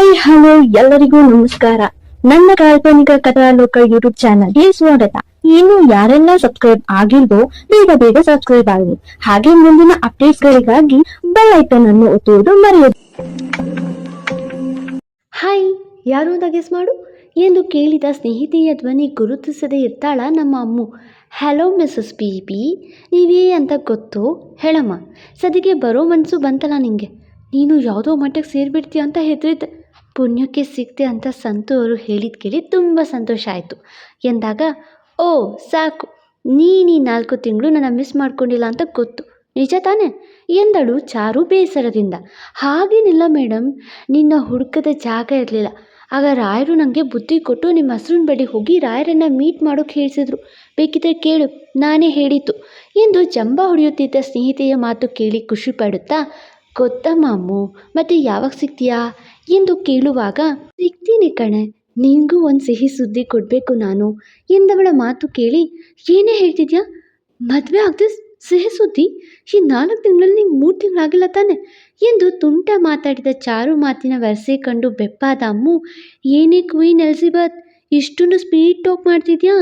Hi, hello, ಎಲ್ಲರಿಗೂ ನಮಸ್ಕಾರ. ನನ್ನ ಕಾಲ್ಪನಿಕ ಕಥಾಲೋಕ ಯೂಟ್ಯೂಬ್ ಚಾನಲ್ಗೆ ಸ್ವಾಗತ. ಇನ್ನು ಯಾರೆಲ್ಲ ಸಬ್ಸ್ಕ್ರೈಬ್ ಆಗಿಲ್ವೋ, ಬೇಗ ಬೇಗ ಸಬ್ಸ್ಕ್ರೈಬ್ ಆಗಿ ಹಾಗೆ ಮುಂದಿನ ಅಪ್ಡೇಟ್ಸ್ ಗಳಿಗಾಗಿ ಬೆಲ್ ಐಕನ್ ಅನ್ನು ಒತ್ತುವುದು ಮರೆಯದು. ಹಾಯ್, ಯಾರು ಅಂತ ಗೆಸ್ ಮಾಡು. ಎಂದು ಕೇಳಿದ ಸ್ನೇಹಿತೆಯ ಧ್ವನಿ ಗುರುತಿಸದೆ ಇರ್ತಾಳ ನಮ್ಮ Ammu. Hello Mrs P P ನೀವೇ ಅಂತ ಗೊತ್ತು? ಹೇಳಮ್ಮ. ಸದಿಗೆ ಬರೋ ಮನಸ್ಸು ಬಂತಲ್ಲ ನಿಂಗೆ. ನೀನು ಯಾವುದೋ ಮಟ್ಟಕ್ಕೆ ಸೇರಿಬಿಡ್ತೀಯ ಅಂತ ಹೆದರಿದ್ದೆ. ಪುಣ್ಯಕ್ಕೆ ಸಿಕ್ತೆ ಅಂತ ಸಂತು ಅವರು ಹೇಳಿದ ಕೇಳಿ ತುಂಬ ಸಂತೋಷ ಆಯಿತು. ಎಂದಾಗ, ಓ, ಸಾಕು. ನೀನು ಈ ನಾಲ್ಕು ತಿಂಗಳು ನನ್ನ ಮಿಸ್ ಮಾಡ್ಕೊಂಡಿಲ್ಲ ಅಂತ ಗೊತ್ತು. ನಿಜ ತಾನೇ? ಎಂದಳು ಚಾರು ಬೇಸರದಿಂದ. ಹಾಗೇನಿಲ್ಲ ಮೇಡಮ್ ನಿನ್ನ ಹುಡುಕದ ಜಾಗ ಇರಲಿಲ್ಲ. ಆಗ ರಾಯರು ನನಗೆ ಬುದ್ಧಿ ಕೊಟ್ಟು ನಿಮ್ಮ ಹಸ್ರಿನ ಬಳಿ ಹೋಗಿ ರಾಯರನ್ನು ಮೀಟ್ ಮಾಡೋಕ್ಕೆ ಹೇಳಿಸಿದ್ರು. ಬೇಕಿದ್ರೆ ಕೇಳು, ನಾನೇ ಹೇಳಿತು ಎಂದು ಜಂಬ ಹೊಡೆಯುತ್ತಿದ್ದ ಸ್ನೇಹಿತೆಯ ಮಾತು ಕೇಳಿ ಖುಷಿ ಪಡುತ್ತಾ ಗೊತ್ತಮ್ಮ ಮಾಮು, ಮತ್ತೆ ಯಾವಾಗ ಸಿಗ್ತೀಯಾ? ಎಂದು ಕೇಳುವಾಗ, ಸಿಗ್ತೀನಿ ಕಣೆ, ನಿನಗೂ ಒಂದು ಸಿಹಿ ಸುದ್ದಿ ಕೊಡಬೇಕು ನಾನು, ಎಂದವಳ ಮಾತು ಕೇಳಿ, ಏನೇ ಹೇಳ್ತಿದ್ಯಾ? ಮದುವೆ ಆಗದೆ ಸಿಹಿ ಸುದ್ದಿ? ಈ ನಾಲ್ಕು ತಿಂಗಳಲ್ಲಿ ನಿಂಗೆ ಮೂರು ತಿಂಗಳಾಗಿಲ್ಲ ತಾನೆ? ಎಂದು ತುಂಟ ಮಾತಾಡಿದ ಚಾರು ಮಾತಿನ ವರಸೆ ಕಂಡು ಬೆಪ್ಪಾದ ಅಮ್ಮು, ಏನೇ ಕ್ವೀನ್ ಎಲ್ಸಿಬತ್ ಇಷ್ಟೊಂದು ಸ್ಪೀಡ್ ಟಾಕ್ ಮಾಡ್ತಿದ್ಯಾ?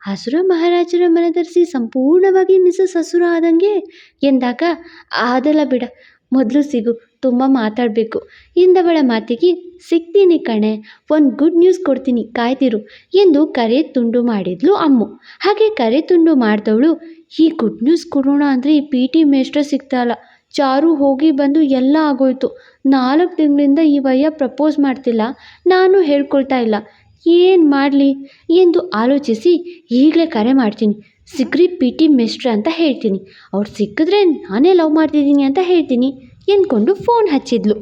ಹಸುರ ಮಹಾರಾಜರ ಮನದರ್ಸಿ ಸಂಪೂರ್ಣವಾಗಿ ಮಿಸಸ್ ಹಸುರ ಆದಂಗೆ, ಎಂದಾಗ, ಆದಲ್ಲ ಬಿಡ ಮೊದಲು ಸಿಗು, ತುಂಬ ಮಾತಾಡಬೇಕು. ಇಂದವಳ ಮಾತಿಗೆ ಸಿಗ್ತೀನಿ ಕಣೆ, ಒಂದು ಗುಡ್ ನ್ಯೂಸ್ ಕೊಡ್ತೀನಿ, ಕಾಯ್ತಿರು ಎಂದು ಕರೆ ತುಂಡು ಮಾಡಿದ್ಲು ಅಮ್ಮು. ಹಾಗೆ ಕರೆ ತುಂಡು ಮಾಡಿದವಳು, ಈ ಗುಡ್ ನ್ಯೂಸ್ ಕೊಡೋಣ ಅಂದರೆ ಈ ಪಿ ಟಿ ಮೇಷ್ಟ್ರ ಸಿಗ್ತಾಯಿಲ್ಲ ಚಾರು ಹೋಗಿ ಬಂದು ಎಲ್ಲ ಆಗೋಯ್ತು. ನಾಲ್ಕು ತಿಂಗಳಿಂದ ಈ ವಯ್ಯ ಪ್ರಪೋಸ್ ಮಾಡ್ತಿಲ್ಲ, ನಾನು ಹೇಳ್ಕೊಳ್ತಾ ಇಲ್ಲ. ಏನು ಮಾಡಲಿ ಎಂದು ಆಲೋಚಿಸಿ ಈಗಲೇ ಕರೆ ಮಾಡ್ತೀನಿ. ಸಿಗ್ರಿ ಪಿ ಟಿ ಮಿಸ್ಟ್ರ್ ಅಂತ ಹೇಳ್ತೀನಿ. ಅವ್ರು ಸಿಕ್ಕಿದ್ರೆ ನಾನೇ ಲವ್ ಮಾಡ್ತಿದ್ದೀನಿ ಅಂತ ಹೇಳ್ತೀನಿ ಎಂದ್ಕೊಂಡು ಫೋನ್ ಹಚ್ಚಿದ್ಲು.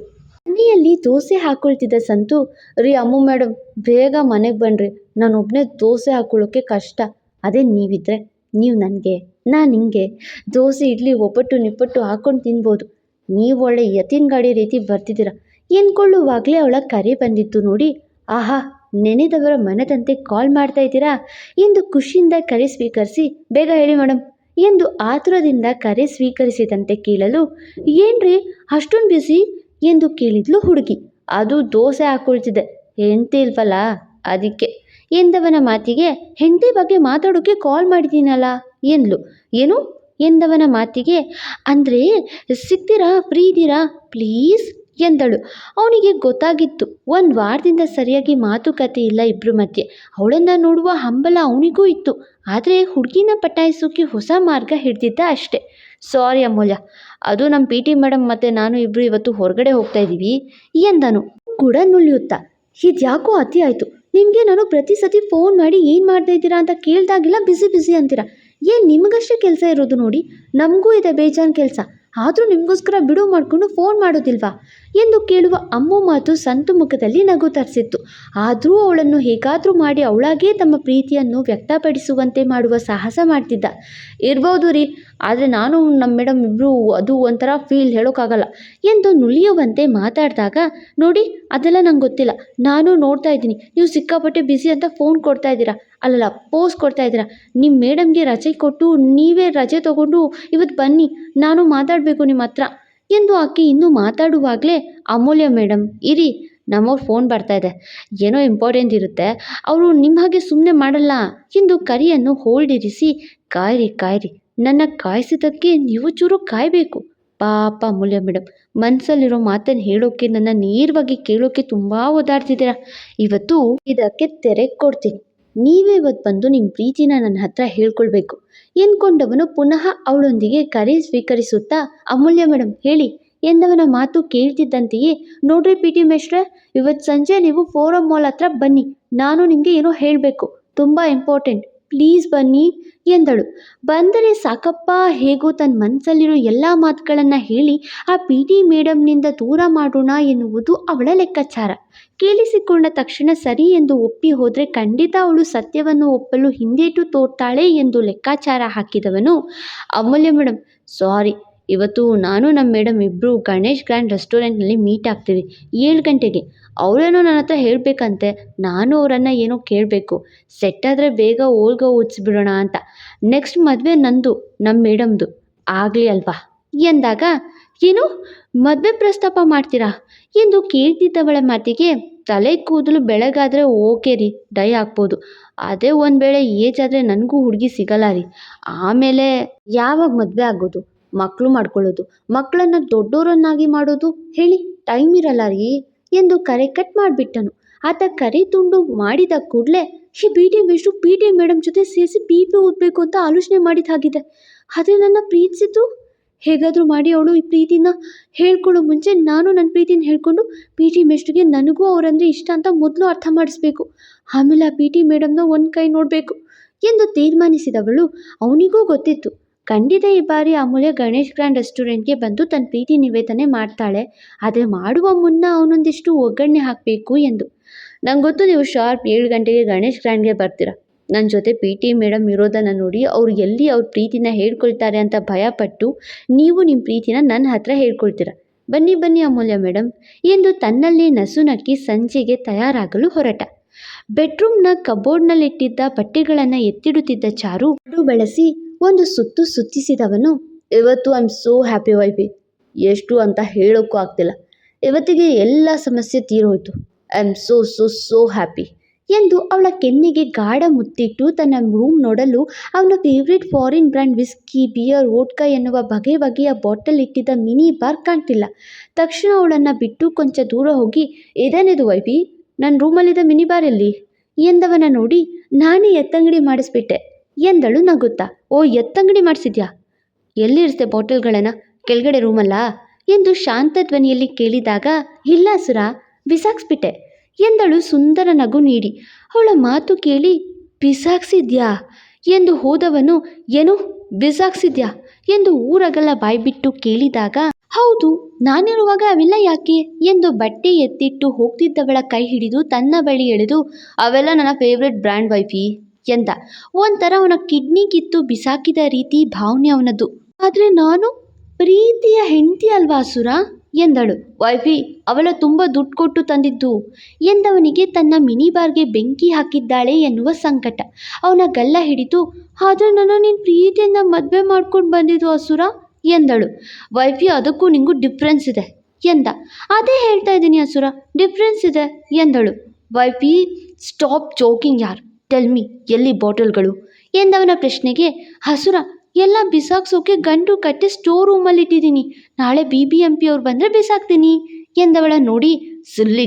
ಮನೆಯಲ್ಲಿ ದೋಸೆ ಹಾಕೊಳ್ತಿದ್ದ ಸಂತು, ರೀ ಅಮ್ಮ ಮೇಡಮ್ ಬೇಗ ಮನೆಗೆ ಬನ್ನಿರಿ ನಾನು ಒಬ್ಬನೇ ದೋಸೆ ಹಾಕೊಳ್ಳೋಕ್ಕೆ ಕಷ್ಟ. ಅದೇ ನೀವಿದ್ರೆ, ನೀವು ನನಗೆ, ನಾನು ಹಿಂಗೆ ದೋಸೆ, ಇಡ್ಲಿ, ಒಬ್ಬಟ್ಟು, ನಿಪ್ಪಟ್ಟು ಹಾಕ್ಕೊಂಡು ತಿನ್ಬೋದು. ನೀವು ಒಳ್ಳೆ ಯತಿನ್ ಗಾಡಿ ರೀತಿ ಬರ್ತಿದ್ದೀರ. ಎಂದ್ಕೊಳ್ಳುವಾಗಲೇ ಅವಳ ಕರೆ ಬಂದಿತ್ತು ನೋಡಿ. ಆಹಾ ನೆನೆದವರ ಮನದಂತೆ ಕಾಲ್ ಮಾಡ್ತಾ ಇದ್ದೀರಾ? ಎಂದು ಖುಷಿಯಿಂದ ಕರೆ ಸ್ವೀಕರಿಸಿ, ಬೇಗ ಹೇಳಿ ಮೇಡಮ್ ಎಂದು ಆತುರದಿಂದ ಕರೆ ಸ್ವೀಕರಿಸಿದಂತೆ ಕೇಳಲು, ಏನ್ರಿ ಅಷ್ಟೊಂದು ಬಿಸಿ ಎಂದು ಕೇಳಿದ್ಲು ಹುಡುಗಿ. ಅದು ದೋಸೆ ಹಾಕೊಳ್ತಿದೆ, ಹೆಂಡತಿ ಇಲ್ವಲ್ಲ, ಅದಕ್ಕೆ, ಎಂದವನ ಮಾತಿಗೆ, ಹೆಂಡತಿ ಬಗ್ಗೆ ಮಾತಾಡೋಕ್ಕೆ ಕಾಲ್ ಮಾಡಿದ್ದೀನಲ್ಲ ಎಂದ್ಲು. ಏನು? ಎಂದವನ ಮಾತಿಗೆ, ಅಂದರೆ ಸಿಗ್ತೀರಾ, ಫ್ರೀ ಇದ್ದೀರಾ? ಪ್ಲೀಸ್ ಎಂದಳು. ಅವನಿಗೆ ಗೊತ್ತಾಗಿತ್ತು, ಒಂದು ವಾರದಿಂದ ಸರಿಯಾಗಿ ಮಾತುಕತೆ ಇಲ್ಲ ಇಬ್ಬರ ಮಧ್ಯೆ. ಅವಳನ್ನು ನೋಡುವ ಹಂಬಲ ಅವನಿಗೂ ಇತ್ತು. ಆದರೆ ಹುಡುಗಿನ ಪಟಾಯಿಸೋಕೆ ಹೊಸ ಮಾರ್ಗ ಹಿಡ್ದಿದ್ದ ಅಷ್ಟೆ. ಸಾರಿ ಅಮೂಲ್ಯ, ಅದು ನಮ್ಮ ಪಿ ಟಿ ಮೇಡಮ್ ಮತ್ತು ನಾನು ಇಬ್ಬರು ಇವತ್ತು ಹೊರಗಡೆ ಹೋಗ್ತಾ ಇದ್ದೀವಿ ಎಂದನು. ಕೂಡ ನುಳಿಯುತ್ತಾ, ಇದ್ಯಾಕೋ ಅತಿ ಆಯಿತು. ನಿಮಗೆ ನಾನು ಪ್ರತಿ ಸತಿ ಫೋನ್ ಮಾಡಿ ಏನು ಮಾಡ್ತಾ ಇದ್ದೀರಾ ಅಂತ ಕೇಳಿದಾಗೆಲ್ಲ ಬಿಸಿ ಬಿಸಿ ಅಂತೀರಾ? ಏನು ನಿಮಗಷ್ಟೇ ಕೆಲಸ ಇರೋದು ನೋಡಿ? ನಮಗೂ ಇದೆ ಬೇಜಾನ್ ಕೆಲಸ. ಆದರೂ ನಿಮಗೋಸ್ಕರ ಬಿಡು ಮಾಡಿಕೊಂಡು ಫೋನ್ ಮಾಡೋದಿಲ್ವಾ? ಎಂದು ಕೇಳುವ ಅಮ್ಮು ಮಾತು ಸಂತು ಮುಖದಲ್ಲಿ ನಗು ತರಿಸಿತ್ತು. ಆದರೂ ಅವಳನ್ನು ಹೇಗಾದರೂ ಮಾಡಿ ಅವಳಾಗೇ ತಮ್ಮ ಪ್ರೀತಿಯನ್ನು ವ್ಯಕ್ತಪಡಿಸುವಂತೆ ಮಾಡುವ ಸಾಹಸ ಮಾಡ್ತಿದ್ದ. ಇರ್ಬೋದು ರೀ, ಆದರೆ ನಾನು ನಮ್ಮ ಮೇಡಮ್ ಇಬ್ಬರು ಅದು ಒಂಥರ ಫೀಲ್ ಹೇಳೋಕ್ಕಾಗಲ್ಲ ಎಂದು ನುಲಿಯುವಂತೆ ಮಾತಾಡಿದಾಗ, ನೋಡಿ, ಅದೆಲ್ಲ ನಂಗೆ ಗೊತ್ತಿಲ್ಲ. ನಾನು ನೋಡ್ತಾ ಇದ್ದೀನಿ. ನೀವು ಸಿಕ್ಕಾಪಟ್ಟೆ ಬ್ಯುಸಿ ಅಂತ ಫೋನ್ ಕೊಡ್ತಾ ಇದ್ದೀರಾ? ಅಲ್ಲಲ್ಲ ಪೋಸ್ ಕೊಡ್ತಾ ಇದ್ದೀರಾ? ನಿಮ್ಮ ಮೇಡಮ್ಗೆ ರಜೆ ಕೊಟ್ಟು ನೀವೇ ರಜೆ ತಗೊಂಡು ಇವತ್ತು ಬನ್ನಿ, ನಾನು ಮಾತಾಡಬೇಕು ನಿಮ್ಮ ಹತ್ರ ಎಂದು ಆಕೆ ಇನ್ನೂ ಮಾತಾಡುವಾಗಲೇ, ಅಮೂಲ್ಯ ಮೇಡಮ್ ಇರಿ, ನಮ್ಮವ್ರ ಫೋನ್ ಬರ್ತಾ ಇದೆ. ಏನೋ ಇಂಪಾರ್ಟೆಂಟ್ ಇರುತ್ತೆ, ಅವರು ನಿಮ್ಮ ಹಾಗೆ ಸುಮ್ಮನೆ ಮಾಡಲ್ಲ ಎಂದು ಕರಿಯನ್ನು ಹೋಲ್ಡ್ ಇರಿಸಿ, ಕಾಯ್ರಿ ಕಾಯ್ರಿ, ನನ್ನ ಕಾಯಿಸಿದ್ದಕ್ಕೆ ನೀವು ಚೂರು ಕಾಯಬೇಕು. ಪಾಪ ಅಮೂಲ್ಯ ಮೇಡಮ್ ಮನಸ್ಸಲ್ಲಿರೋ ಮಾತನ್ನು ಹೇಳೋಕ್ಕೆ ನನ್ನ ನೇರವಾಗಿ ಕೇಳೋಕ್ಕೆ ತುಂಬ ಓದಾಡ್ತಿದ್ದೀರಾ. ಇವತ್ತು ಇದಕ್ಕೆ ತೆರೆ ಕೊಡ್ತೀನಿ. ನೀವೇ ಇವತ್ತು ಬಂದು ನಿಮ್ಮ ಪ್ರೀತಿನ ನನ್ನ ಹತ್ರ ಹೇಳ್ಕೊಳ್ಬೇಕು. ಎಂದ್ಕೊಂಡವನು ಪುನಃ ಅವಳೊಂದಿಗೆ ಕರೆ ಸ್ವೀಕರಿಸುತ್ತಾ, ಅಮೂಲ್ಯ ಮೇಡಮ್ ಹೇಳಿ, ಎಂದವನ ಮಾತು ಕೇಳ್ತಿದ್ದಂತೆಯೇ, ನೋಡ್ರಿ ಪಿ ಟಿ ಮೇಷ್ಟ್ರೆ ಇವತ್ತು ಸಂಜೆ ನೀವು ಫೋರಮ್ ಮಾಲ್ ಹತ್ರ ಬನ್ನಿ, ನಾನು ನಿಮಗೆ ಏನೋ ಹೇಳಬೇಕು, ತುಂಬ ಇಂಪಾರ್ಟೆಂಟ್ ಪ್ಲೀಸ್ ಬನ್ನಿ ಎಂದಳು. ಬಂದರೆ ಸಾಕಪ್ಪ, ಹೇಗೋ ತನ್ನ ಮನಸ್ಸಲ್ಲಿರೋ ಎಲ್ಲ ಮಾತುಗಳನ್ನು ಹೇಳಿ ಆ ಪಿ ಟಿ ಮೇಡಮ್ನಿಂದ ದೂರ ಮಾಡೋಣ ಎನ್ನುವುದು ಅವಳ ಲೆಕ್ಕಾಚಾರ. ಕೇಳಿಸಿಕೊಂಡ ತಕ್ಷಣ ಸರಿ ಎಂದು ಒಪ್ಪಿ ಹೋದರೆ ಖಂಡಿತ ಅವಳು ಸತ್ಯವನ್ನು ಒಪ್ಪಲು ಹಿಂದೇಟು ತೋರ್ತಾಳೆ ಎಂದು ಲೆಕ್ಕಾಚಾರ ಹಾಕಿದವನು. ಅಮೂಲ್ಯ ಮೇಡಮ್ ಸಾರಿ, ಇವತ್ತು ನಾನು ನಮ್ಮ ಮೇಡಮ್ ಇಬ್ಬರು ಗಣೇಶ್ ಗ್ರ್ಯಾಂಡ್ ರೆಸ್ಟೋರೆಂಟ್ನಲ್ಲಿ ಮೀಟ್ ಆಗ್ತೀವಿ. ಏಳು ಗಂಟೆಗೆ. ಅವರೇನೋ ನನ್ನ ಹತ್ರ ಹೇಳಬೇಕಂತೆ. ನಾನು ಅವರನ್ನು ಏನೋ ಕೇಳಬೇಕು. ಸೆಟ್ ಆದರೆ ಬೇಗ ಓಲ್ಗ ಓದಿಸ್ಬಿಡೋಣ ಅಂತ. ನೆಕ್ಸ್ಟ್ ಮದುವೆ ನಂದು ನಮ್ಮ ಮೇಡಮ್ದು. ಆಗಲಿ ಅಲ್ವಾ? ಎಂದಾಗ, ಏನು? ಮದುವೆ ಪ್ರಸ್ತಾಪ ಮಾಡ್ತೀರಾ? ಎಂದು ಕೇಳ್ತಿದ್ದವಳ ಮಾತಿಗೆ ತಲೆ ಕೂದಲು ಬೆಳಗಾದರೆ ಓಕೆ ರೀ, ಡೈ ಹಾಕ್ಬೋದು. ಅದೇ ಒಂದು ವೇಳೆ ಏಜ್ ಆದರೆ ನನಗೂ ಹುಡುಗಿ ಸಿಗಲ್ಲ ರೀ. ಆಮೇಲೆ ಯಾವಾಗ ಮದುವೆ ಆಗೋದು? ಮಕ್ಕಳು ಮಾಡ್ಕೊಳ್ಳೋದು. ಮಕ್ಕಳನ್ನ ದೊಡ್ಡೋರನ್ನಾಗಿ ಮಾಡೋದು? ಹೇಳಿ ಟೈಮ್ ಇರಲ್ಲ ರೀ. ಎಂದು ಕರೆ ಕಟ್ ಮಾಡಿಬಿಟ್ಟನು. ಆತ ಕರೆ ತುಂಡು ಮಾಡಿದ ಕೂಡಲೇ ಈ ಬಿ ಟಿ ಮೇಷ್ಟ್ರು ಪಿ ಟಿ ಮೇಡಮ್ ಜೊತೆ ಸೇರಿಸಿ ಪಿ ಪಿ ಓದಬೇಕು ಅಂತ ಆಲೋಚನೆ ಮಾಡಿದ ಹಾಗಿದೆ ಆದರೆ ನನ್ನ ಪ್ರೀತಿಸಿತು ಹೇಗಾದರೂ ಮಾಡಿ ಅವಳು ಈ ಪ್ರೀತಿನ ಹೇಳ್ಕೊಳ್ಳೋ ಮುಂಚೆ ನಾನು ನನ್ನ ಪ್ರೀತಿನ ಹೇಳ್ಕೊಂಡು ಪಿ ಟಿ ಮೇಷ್ಟ್ರಿಗೆ ನನಗೂ ಅವರಂದರೆ ಇಷ್ಟ ಅಂತ ಮೊದಲು ಅರ್ಥ ಮಾಡಿಸ್ಬೇಕು. ಆಮೇಲೆ ಆ ಪಿ ಟಿ ಮೇಡಮ್ನ ಒಂದು ಕೈ ನೋಡಬೇಕು. ಎಂದು ತೀರ್ಮಾನಿಸಿದವಳು. ಅವನಿಗೂ ಗೊತ್ತಿತ್ತು ಖಂಡಿತ ಈ ಬಾರಿ ಅಮೂಲ್ಯ ಗಣೇಶ್ ಗ್ರ್ಯಾಂಡ್ ರೆಸ್ಟೋರೆಂಟ್ಗೆ ಬಂದು ತನ್ನ ಪ್ರೀತಿ ನಿವೇದನೆ ಮಾಡ್ತಾಳೆ. ಆದರೆ ಮಾಡುವ ಮುನ್ನ ಅವನೊಂದಿಷ್ಟು ಒಗ್ಗರಣೆ ಹಾಕಬೇಕು ಎಂದು. ನಂಗೆ ಗೊತ್ತು ನೀವು ಶಾರ್ಪ್ ಏಳು ಗಂಟೆಗೆ ಗಣೇಶ್ ಗ್ರ್ಯಾಂಡ್ಗೆ ಬರ್ತೀರಾ. ನನ್ನ ಜೊತೆ ಪಿ ಟಿ ಮೇಡಮ್ ಇರೋದನ್ನು ನೋಡಿ ಅವ್ರು ಎಲ್ಲಿ ಅವ್ರ ಪ್ರೀತಿನ ಹೇಳ್ಕೊಳ್ತಾರೆ ಅಂತ ಭಯಪಟ್ಟು ನೀವು ನಿಮ್ಮ ಪ್ರೀತಿನ ನನ್ನ ಹತ್ರ ಹೇಳ್ಕೊಳ್ತೀರ. ಬನ್ನಿ ಬನ್ನಿ ಅಮೂಲ್ಯ ಮೇಡಮ್ ಎಂದು ತನ್ನಲ್ಲಿ ನಸು ನಕ್ಕಿ ಸಂಜೆಗೆ ತಯಾರಾಗಲು ಹೊರಟ. ಬೆಡ್ರೂಮ್ನ ಕಬೋರ್ಡ್ನಲ್ಲಿಟ್ಟಿದ್ದ ಬಟ್ಟೆಗಳನ್ನು ಎತ್ತಿಡುತ್ತಿದ್ದ ಚಾರು. ಬಳಸಿ ಒಂದು ಸುತ್ತು ಸುತ್ತಿಸಿದವನು, ಇವತ್ತು I am so happy wifey. ಎಷ್ಟು ಅಂತ ಹೇಳೋಕ್ಕೂ ಆಗ್ತಿಲ್ಲ. ಇವತ್ತಿಗೆ ಎಲ್ಲ ಸಮಸ್ಯೆ ತೀರೋಯ್ತು. I am so so so happy ಎಂದು ಅವಳ ಕೆನ್ನೆಗೆ ಗಾಢ ಮುತ್ತಿಟ್ಟು ತನ್ನ ರೂಮ್ ನೋಡಲು ಅವನ favourite foreign brand whisky beer vodka ಎನ್ನುವ ಬಗೆ ಬಗೆಯ ಬಾಟಲ್ ಇಟ್ಟಿದ್ದ ಮಿನಿ ಬಾರ್ ಕಾಣ್ತಿಲ್ಲ. ತಕ್ಷಣ ಅವಳನ್ನು ಬಿಟ್ಟು ಕೊಂಚ ದೂರ ಹೋಗಿ ಇದೇನಿದು ವೈಫಿ? ನನ್ನ ರೂಮಲ್ಲಿದ್ದ ಮಿನಿ ಬಾರ್ ಎಲ್ಲಿ? ಎಂದವನ ನೋಡಿ, ನಾನೇ ಎತ್ತಂಗಡಿ ಮಾಡಿಸ್ಬಿಟ್ಟೆ. ಎಂದಳು ನಗುತ್ತಾ. ಓ, ಎತ್ತಂಗಡಿ ಮಾಡಿಸಿದ್ಯಾ? ಎಲ್ಲಿರುತ್ತೆ ಬಾಟಲ್ಗಳನ್ನು? ಕೆಳಗಡೆ ರೂಮಲ್ಲ? ಎಂದು ಶಾಂತ ಧ್ವನಿಯಲ್ಲಿ ಕೇಳಿದಾಗ, ಇಲ್ಲ ಸುರ, ಬಿಸಾಕ್ಸ್ಬಿಟ್ಟೆ. ಎಂದಳು ಸುಂದರ ನಗು ನೀಡಿ. ಅವಳ ಮಾತು ಕೇಳಿ, ಬಿಸಾಕ್ಸಿದ್ಯಾ? ಎಂದು ಹೋದವನು, ಏನು, ಬಿಸಾಕ್ಸಿದ್ಯಾ? ಎಂದು ಊರಗಲ್ಲ ಬಾಯ್ಬಿಟ್ಟು ಕೇಳಿದಾಗ, ಹೌದು, ನಾನಿರುವಾಗ ಅವೆಲ್ಲ ಯಾಕೆ? ಎಂದು ಬಟ್ಟೆ ಎತ್ತಿಟ್ಟು ಹೋಗ್ತಿದ್ದವಳ ಕೈ ಹಿಡಿದು ತನ್ನ ಬಳಿ ಎಳೆದು, ಅವೆಲ್ಲ ನನ್ನ ಫೇವ್ರೆಟ್ ಬ್ರ್ಯಾಂಡ್ ವೈಫಿ. ಎಂದ. ಒಂಥರ ಅವನ ಕಿಡ್ನಿ ಕಿತ್ತು ಬಿಸಾಕಿದ ರೀತಿ ಭಾವನೆ ಅವನದ್ದು ಆದರೆ ನಾನು ಪ್ರೀತಿಯ ಹೆಂಡತಿ ಅಲ್ವಾ ಸುರ? ಎಂದಳು. ವೈಫಿ, ಅವಳ ತುಂಬ ದುಡ್ಡು ಕೊಟ್ಟು ತಂದಿದ್ದು ಎಂದವನಿಗೆ ತನ್ನ ಮಿನಿ ಬಾರ್ಗೆ ಬೆಂಕಿ ಹಾಕಿದ್ದಾಳೆ ಎನ್ನುವ ಸಂಕಟ. ಅವನ ಗಲ್ಲ ಹಿಡಿತು ಆದರೆ ನಾನು ನಿನ್ನ ಪ್ರೀತಿಯಿಂದ ಮದುವೆ ಮಾಡ್ಕೊಂಡು ಬಂದಿದ್ದು ಅಸುರ ಎಂದಳು. ವೈಫಿ, ಅದಕ್ಕೂ ನಿಂಗೂ ಡಿಫ್ರೆನ್ಸ್ ಇದೆ, ಎಂದ. ಅದೇ ಹೇಳ್ತಾ ಇದ್ದೀನಿ ಅಸುರ ಡಿಫ್ರೆನ್ಸ್ ಇದೆ, ಎಂದಳು. ವೈಫಿ ಸ್ಟಾಪ್ ಜೋಕಿಂಗ್ ಯಾರ್? ಟೆಲ್ ಮಿ ಎಲ್ಲಿ ಬಾಟಲ್ಗಳು? ಎಂದವನ ಪ್ರಶ್ನೆಗೆ, ಹಸುರ, ಎಲ್ಲ ಬಿಸಾಕ್ಸೋಕೆ ಗಂಟು ಕಟ್ಟಿ ಸ್ಟೋರ್ ರೂಮಲ್ಲಿ ಇಟ್ಟಿದ್ದೀನಿ. ನಾಳೆ ಬಿ ಬಿ ಎಂ ಪಿ ಅವ್ರು ಬಂದರೆ ಬಿಸಾಕ್ತೀನಿ, ಎಂದವಳ ನೋಡಿ, ಸಿಲ್ಲಿ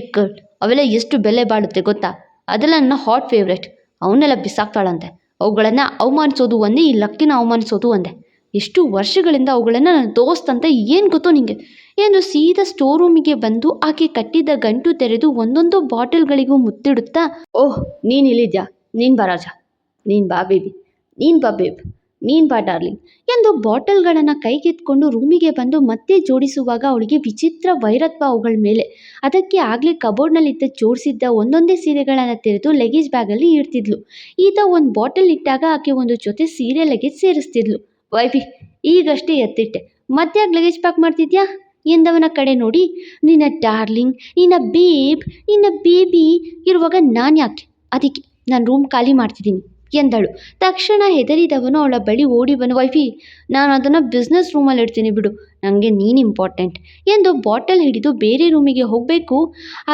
ಅವೆಲ್ಲ ಎಷ್ಟು ಬೆಲೆ ಬಾಳುತ್ತೆ ಗೊತ್ತಾ? ಅದೆಲ್ಲ ನನ್ನ ಹಾಟ್ ಫೇವ್ರೆಟ್ ಅವನ್ನೆಲ್ಲ ಬಿಸಾಕ್ತಾಳಂತೆ. ಅವುಗಳನ್ನು ಅವಮಾನಿಸೋದು ಒಂದೇ, ಈ ಲಕ್ಕಿನ ಅವಮಾನಿಸೋದು ಒಂದೇ. ಎಷ್ಟು ವರ್ಷಗಳಿಂದ ಅವುಗಳನ್ನು ನನ್ನ ದೋಸ್ತ್ ಅಂತ ಏನು ಗೊತ್ತೋ ನಿಮಗೆ ಎಂದು ಸೀದಾ ಸ್ಟೋರ್ ರೂಮಿಗೆ ಬಂದು ಆಕೆ ಕಟ್ಟಿದ್ದ ಗಂಟು ತೆರೆದು ಒಂದೊಂದು ಬಾಟಲ್ಗಳಿಗೂ ಮುತ್ತಿಡುತ್ತಾ, ಓಹ್, ನೀನು ಇಲ್ಲಿದ್ಯಾ? ನೀನು ಬಾ ರಾಜ. ನೀನು ಬಾ ಬೇಬಿ. ನೀನು ಬಾ ಬೇಬ್. ನೀನು ಬಾ ಡಾರ್ಲಿಂಗ್. ಎಂದು ಬಾಟಲ್ಗಳನ್ನು ಕೈಗೆತ್ಕೊಂಡು ರೂಮಿಗೆ ಬಂದು ಮತ್ತೆ ಜೋಡಿಸುವಾಗ ಅವಳಿಗೆ ವಿಚಿತ್ರ ವೈರತ್ವ ಅವುಗಳ ಮೇಲೆ. ಅದಕ್ಕೆ ಆಗಲೇ ಕಬೋರ್ಡ್ನಲ್ಲಿದ್ದ ಜೋಡಿಸಿದ್ದ ಒಂದೊಂದೇ ಸೀರೆಗಳನ್ನು ತೆರೆದು ಲಗೇಜ್ ಬ್ಯಾಗಲ್ಲಿ ಇಡ್ತಿದ್ಲು. ಈತ ಒಂದು ಬಾಟಲ್ ಇಟ್ಟಾಗ ಆಕೆ ಒಂದು ಜೊತೆ ಸೀರೆ ಲಗೇಜ್ ಸೇರಿಸ್ತಿದ್ಲು. ವೈಫಿ, ಈಗಷ್ಟೇ ಎತ್ತಿಟ್ಟೆ. ಮತ್ತೆ ಲಗೇಜ್ ಪ್ಯಾಕ್ ಮಾಡ್ತಿದ್ಯಾ? ಎಂದವನ ಕಡೆ ನೋಡಿ. ನಿನ್ನ ಡಾರ್ಲಿಂಗ್, ನಿನ್ನ ಬೇಬ್, ನಿನ್ನ ಬೇಬಿ ಇರುವಾಗ ನಾನು ಯಾಕೆ? ಅದಕ್ಕೆ ನಾನು ರೂಮ್ ಖಾಲಿ ಮಾಡ್ತಿದ್ದೀನಿ, ಎಂದಳು. ತಕ್ಷಣ ಹೆದರಿದವನು ಅವಳ ಬಳಿ ಓಡಿ ಬಂದು, ವೈಫಿ, ನಾನು ಅದನ್ನು ಬಿಸ್ನೆಸ್ ರೂಮಲ್ಲಿ ಇಡ್ತೀನಿ ಬಿಡು ನನಗೆ ನೀನು ಇಂಪಾರ್ಟೆಂಟ್ ಎಂದು ಬಾಟಲ್ ಹಿಡಿದು ಬೇರೆ ರೂಮಿಗೆ ಹೋಗಬೇಕು.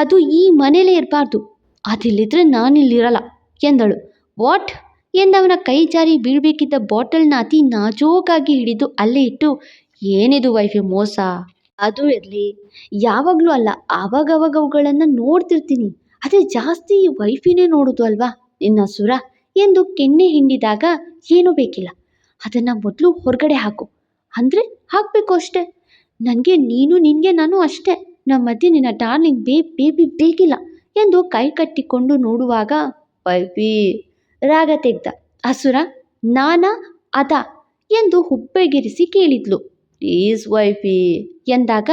ಅದು ಈ ಮನೇಲೇ ಇರಬಾರ್ದು. ಅದಿಲ್ಲಿದ್ರೆ ನಾನಿಲ್ಲಿರಲ್ಲ ಎಂದಳು. ವಾಟ್ ಎಂದವನ ಕೈ ಜಾರಿ ಬೀಳಬೇಕಿದ್ದ ಬಾಟಲ್ನ ಅತಿ ನಾಜೋಕಾಗಿ ಹಿಡಿದು ಅಲ್ಲೇ ಇಟ್ಟು, ಏನಿದು ವೈಫಿ, ಮೋಸ? ಅದು ಇರಲಿ. ಯಾವಾಗಲೂ ಅಲ್ಲ ಆವಾಗವಾಗ ಅವುಗಳನ್ನು ನೋಡ್ತಿರ್ತೀನಿ. ಅದೇ ಜಾಸ್ತಿ ವೈಫಿನೇ ನೋಡೋದು ಅಲ್ವಾ? ನಿನ್ನ ಸುರ, ಎಂದು ಕೆನ್ನೆ ಹಿಂಡಿದಾಗ ಏನೂ ಬೇಕಿಲ್ಲ. ಅದನ್ನು ಮೊದಲು ಹೊರಗಡೆ ಹಾಕು. ಅಂದರೆ ಹಾಕಬೇಕು ಅಷ್ಟೇ. ನನಗೆ ನೀನು, ನಿನಗೆ ನಾನು ಅಷ್ಟೇ. ನಮ್ಮ ಮಧ್ಯೆ ನಿನ್ನ ಡಾರ್ಲಿಂಗ್ ಬೇ, ಬೇಬಿ ಬೇಕಿಲ್ಲ, ಎಂದು ಕೈ ಕಟ್ಟಿಕೊಂಡು ನೋಡುವಾಗ ಬೈಬಿ ರಾಗ ತೆಗ್ದ. ಅಸುರ ನಾನಾ ಅದ, ಎಂದು ಹುಬ್ಬೆಗಿರಿಸಿ ಕೇಳಿದ್ಲು. ಪ್ಲೀಸ್ ವೈಫಿ, ಎಂದಾಗ,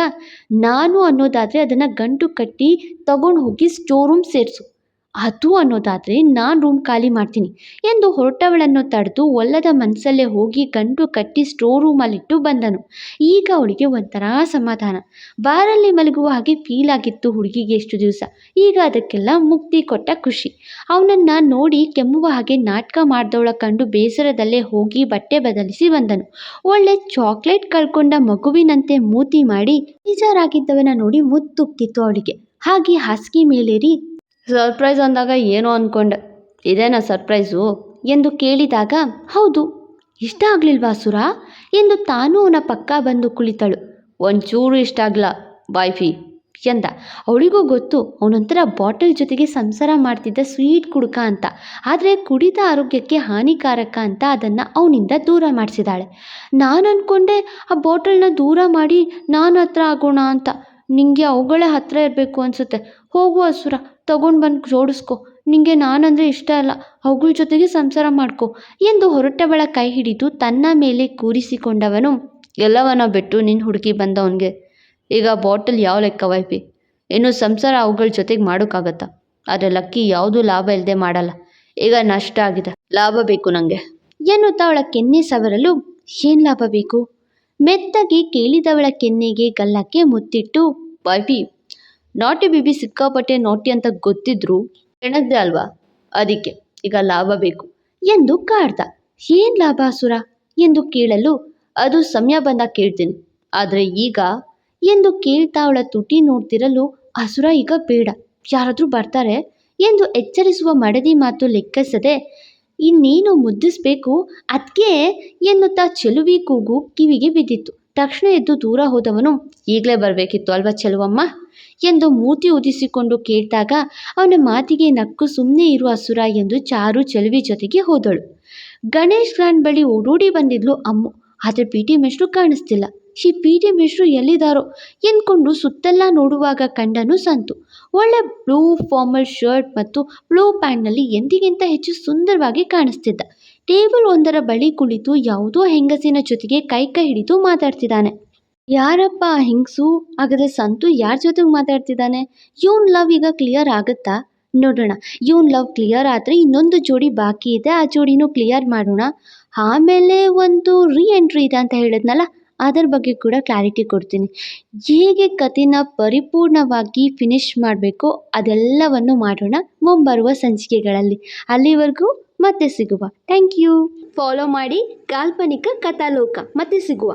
ನಾನು ಅನ್ನೋದಾದರೆ ಅದನ್ನು ಗಂಟು ಕಟ್ಟಿ ತಗೊಂಡು ಹೋಗಿ ಸ್ಟೋರ್ ರೂಮ್ ಸೇರಿಸು. ಅದು ಅನ್ನೋದಾದರೆ ನಾನು ರೂಮ್ ಖಾಲಿ ಮಾಡ್ತೀನಿ ಎಂದು ಹೊರಟವಳನ್ನು ತಡೆದು ಒಲ್ಲದ ಮನಸ್ಸಲ್ಲೇ ಹೋಗಿ ಗಂಟು ಕಟ್ಟಿ ಸ್ಟೋರ್ ರೂಮಲ್ಲಿಟ್ಟು ಬಂದನು. ಈಗ ಅವಳಿಗೆ ಒಂಥರ ಸಮಾಧಾನ. ಬಾರಲ್ಲಿ ಮಲಗುವ ಹಾಗೆ ಫೀಲ್ ಆಗಿತ್ತು ಹುಡುಗಿಗೆ ಎಷ್ಟು ದಿವಸ. ಈಗ ಅದಕ್ಕೆಲ್ಲ ಮುಕ್ತಿ ಕೊಟ್ಟ ಖುಷಿ. ಅವನನ್ನು ನೋಡಿ ಕೆಮ್ಮುವ ಹಾಗೆ ನಾಟಕ ಮಾಡಿದವಳ ಕಂಡು ಬೇಸರದಲ್ಲೇ ಹೋಗಿ ಬಟ್ಟೆ ಬದಲಿಸಿ ಬಂದನು. ಒಳ್ಳೆ ಚಾಕ್ಲೇಟ್ ಕಳ್ಕೊಂಡ ಮಗುವಿನಂತೆ ಮೂತಿ ಮಾಡಿ, ಬೇಜಾರಾಗಿದ್ದವನ ನೋಡಿ ಮುತ್ತುಕ್ತಿತ್ತು ಅವಳಿಗೆ. ಹಾಗೆ ಹಾಸಿಗೆ ಮೇಲೇರಿ ಸರ್ಪ್ರೈಸ್ ಅಂದಾಗ ಏನೋ ಅಂದ್ಕೊಂಡೆ ಇದೇನಾ ಸರ್ಪ್ರೈಸು ಎಂದು ಕೇಳಿದಾಗ, ಹೌದು, ಇಷ್ಟ ಆಗಲಿಲ್ವಾ ಸುರ? ಎಂದು ತಾನೂ ಅವನ ಪಕ್ಕ ಬಂದು ಕುಳಿತಳು. ಒಂಚೂರು ಇಷ್ಟ ಆಗಲ್ಲ ವೈಫಿ? ಎಂದ. ಅವಳಿಗೂ ಗೊತ್ತು, ಅವನಂತರ ಬಾಟಲ್ ಜೊತೆಗೆ ಸಂಸಾರ ಮಾಡ್ತಿದ್ದ ಸ್ವೀಟ್ ಕುಡುಕ ಅಂತ. ಆದರೆ ಕುಡಿದ ಆರೋಗ್ಯಕ್ಕೆ ಹಾನಿಕಾರಕ ಅಂತ ಅದನ್ನು ಅವನಿಂದ ದೂರ ಮಾಡಿಸಿದಾಳೆ. ನಾನು ಅಂದ್ಕೊಂಡೆ ಆ ಬಾಟಲ್ನ ದೂರ ಮಾಡಿ ನಾನು ಹತ್ರ ಆಗೋಣ ಅಂತ. ನಿಮಗೆ ಅವುಗಳೇ ಹತ್ತಿರ ಇರಬೇಕು ಅನಿಸುತ್ತೆ. ಹೋಗು ಅಸುರ ತಗೊಂಡು ಬಂದು ಜೋಡಿಸ್ಕೊ. ನಿಂಗೆ ನಾನಂದರೆ ಇಷ್ಟ ಅಲ್ಲ. ಅವುಗಳ ಜೊತೆಗೆ ಸಂಸಾರ ಮಾಡ್ಕೊ. ಎಂದು ಹೊರಟವಳ ಕೈ ಹಿಡಿದು ತನ್ನ ಮೇಲೆ ಕೂರಿಸಿಕೊಂಡವನು, ಎಲ್ಲವನ್ನ ಬಿಟ್ಟು ನಿನ್ನ ಹುಡುಗಿ ಬಂದವನಿಗೆ. ಈಗ ಬಾಟಲ್ ಯಾವ ಲೆಕ್ಕ ವೈಪಿ ಇನ್ನು ಸಂಸಾರ ಅವುಗಳ ಜೊತೆಗೆ ಮಾಡೋಕ್ಕಾಗತ್ತಾ? ಆದರೆ ಲಕ್ಕಿ ಯಾವುದೂ ಲಾಭ ಇಲ್ಲದೆ ಮಾಡಲ್ಲ. ಈಗ ನಷ್ಟ ಆಗಿದೆ. ಲಾಭ ಬೇಕು ನನಗೆ ಎನ್ನುತ್ತಾ ಅವಳ ಕೆನ್ನೆ ಸವರಲು, ಏನು ಲಾಭ ಬೇಕು? ಮೆತ್ತಗೆ ಕೇಳಿದವಳ ಕೆನ್ನೆಗೆ ಗಲ್ಲಕ್ಕೆ ಮುತ್ತಿಟ್ಟು, ವೈಫಿ ನಾಟಿ ಬಿಬಿ ಸಿಕ್ಕಾಪಟ್ಟೆ ನಾಟಿ ಅಂತ ಗೊತ್ತಿದ್ರು ಹೆಣದ್ದೆ ಅಲ್ವಾ? ಅದಕ್ಕೆ ಈಗ ಲಾಭ ಬೇಕು. ಎಂದು ಕಾಡ್ದ. ಏನ್ ಲಾಭ ಅಸುರ? ಎಂದು ಕೇಳಲು ಅದು ಸಮಯ ಬಂದಾಗ ಕೇಳ್ತೀನಿ. ಆದರೆ ಈಗ ಎಂದು ಕೇಳ್ತಾ ಅವಳ ತುಟಿ ನೋಡ್ತಿರಲು ಅಸುರ ಈಗ ಬೇಡ. ಯಾರಾದರೂ ಬರ್ತಾರೆ ಎಂದು ಎಚ್ಚರಿಸುವ ಮಡದಿ ಮಾತು ಲೆಕ್ಕಿಸದೆ, ಇನ್ನೇನು ಮುದ್ದಿಸ್ಬೇಕು? ಅದಕ್ಕೆ ಎನ್ನುತ್ತಾ ಚೆಲುವಿ ಕೂಗು ಕಿವಿಗೆ ಬಿದ್ದಿತ್ತು. ತಕ್ಷಣ ಎದ್ದು ದೂರ ಹೋದವನು ಈಗಲೇ ಬರಬೇಕಿತ್ತು ಅಲ್ವಾ ಚೆಲುವಮ್ಮ? ಎಂದು ಮೂತಿ ಉದಿಸಿಕೊಂಡು ಕೇಳಿದಾಗ ಅವನ ಮಾತಿಗೆ ನಕ್ಕು ಸುಮ್ಮನೆ ಇರುವ ಅಸುರ ಎಂದು ಚಾರು ಚೆಲುವಿ ಜೊತೆಗೆ ಹೋದಳು. ಗಣೇಶ್ ಗ್ರಾಂಡ್ ಬಳಿ ಓಡೋಡಿ ಬಂದಿದ್ಲು. ಅಮ್ಮು, ಆದರೆ ಪಿ ಟಿ ಮೇಷ್ಟ್ರು ಕಾಣಿಸ್ತಿಲ್ಲ. ಈ ಪಿ ಟಿ ಮಿಶ್ರು ಎಲ್ಲಿದ್ದಾರೋ ಎಂದ್ಕೊಂಡು ಸುತ್ತೆಲ್ಲ ನೋಡುವಾಗ ಕಂಡನು ಸಂತು. ಒಳ್ಳೆ ಬ್ಲೂ ಫಾರ್ಮಲ್ ಶರ್ಟ್ ಮತ್ತು ಬ್ಲೂ ಪ್ಯಾಂಟ್ನಲ್ಲಿ ಎಂದಿಗಿಂತ ಹೆಚ್ಚು ಸುಂದರವಾಗಿ ಕಾಣಿಸ್ತಿದ್ದ. ಟೇಬಲ್ ಒಂದರ ಬಳಿ ಕುಳಿತು ಯಾವುದೋ ಹೆಂಗಸಿನ ಜೊತೆಗೆ ಕೈ ಕೈ ಹಿಡಿದು ಮಾತಾಡ್ತಿದ್ದಾನೆ. ಯಾರಪ್ಪ ಹೆಂಗಸು? ಹಾಗಾದ್ರೆ ಸಂತು ಯಾರ ಜೊತೆಗೆ ಮಾತಾಡ್ತಿದ್ದಾನೆ? ಇವನ್ ಲವ್ ಈಗ ಕ್ಲಿಯರ್ ಆಗುತ್ತಾ? ನೋಡೋಣ. ಇವನ್ ಲವ್ ಕ್ಲಿಯರ್ ಆದರೆ ಇನ್ನೊಂದು ಜೋಡಿ ಬಾಕಿ ಇದೆ, ಆ ಜೋಡಿನೂ ಕ್ಲಿಯರ್ ಮಾಡೋಣ. ಆಮೇಲೆ ಒಂದು ರೀ ಎಂಟ್ರಿ ಇದೆ ಅಂತ ಹೇಳಿದ್ನಲ್ಲ ಅದರ ಬಗ್ಗೆ ಕೂಡ ಕ್ಲಾರಿಟಿ ಕೊಡ್ತೀನಿ. ಹೇಗೆ ಕಥೆನ ಪರಿಪೂರ್ಣವಾಗಿ ಫಿನಿಶ್ ಮಾಡಬೇಕು ಅದೆಲ್ಲವನ್ನು ಮಾಡೋಣ ಮುಂಬರುವ ಸಂಚಿಕೆಗಳಲ್ಲಿ. ಅಲ್ಲಿವರೆಗೂ ಮತ್ತೆ ಸಿಗುವ. ಥ್ಯಾಂಕ್ ಯು ಫಾಲೋ ಮಾಡಿ ಕಾಲ್ಪನಿಕ ಕಥಾಲೋಕ. ಮತ್ತೆ ಸಿಗುವ.